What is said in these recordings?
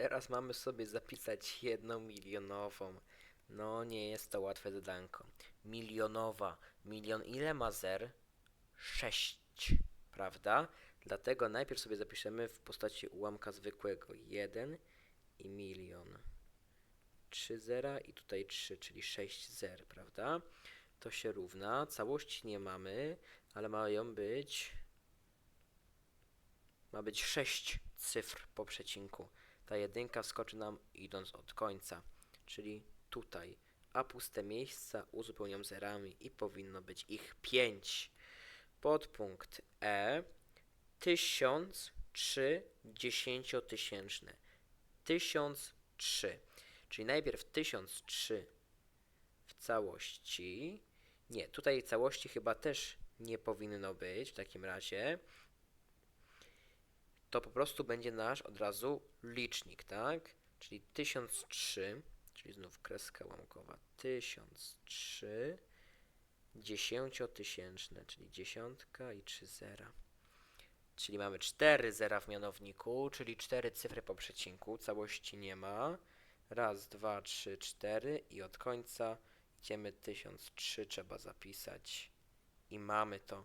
teraz mamy sobie zapisać jedną milionową. No, nie jest to łatwe zadanko. Milionowa. Milion ile ma zer? 6, prawda? Dlatego najpierw sobie zapiszemy w postaci ułamka zwykłego 1 i milion. 3 zera i tutaj 3, czyli 6 zer, prawda? To się równa. Całości nie mamy, ale mają być. Ma być 6 cyfr po przecinku. Ta jedynka wskoczy nam idąc od końca, czyli tutaj. A puste miejsca uzupełniam zerami i powinno być ich 5. Podpunkt E 1003 dziesięciotysięczne. 1003. Czyli najpierw 1003 w całości. Nie, tutaj całości chyba też nie powinno być w takim razie. To po prostu będzie nasz od razu licznik, tak? Czyli 1003, czyli znów kreska łamkowa. 1003 dziesięciotysięczne, czyli dziesiątka i 3 zera. Czyli mamy 4 zera w mianowniku, czyli 4 cyfry po przecinku, całości nie ma. Raz, dwa, trzy, cztery i od końca idziemy 1003, trzeba zapisać i mamy to.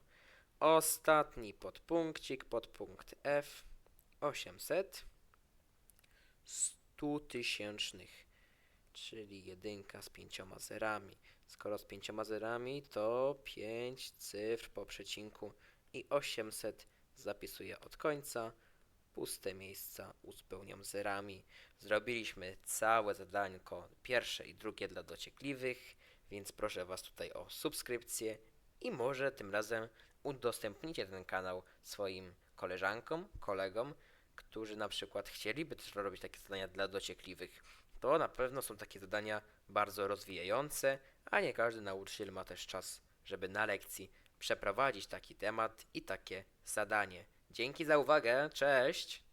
Ostatni podpunkcik, podpunkt F, 800 100 tysięcznych, czyli jedynka z pięcioma zerami. Skoro z pięcioma zerami, to 5 cyfr po przecinku i 800 zapisuję od końca. Puste miejsca uzupełniam zerami. Zrobiliśmy całe zadanko, pierwsze i drugie dla dociekliwych, więc proszę Was tutaj o subskrypcję i może tym razem udostępnicie ten kanał swoim koleżankom, kolegom, którzy na przykład chcieliby też robić takie zadania dla dociekliwych. To na pewno są takie zadania bardzo rozwijające, a nie każdy nauczyciel ma też czas, żeby na lekcji przeprowadzić taki temat i takie zadanie. Dzięki za uwagę, cześć!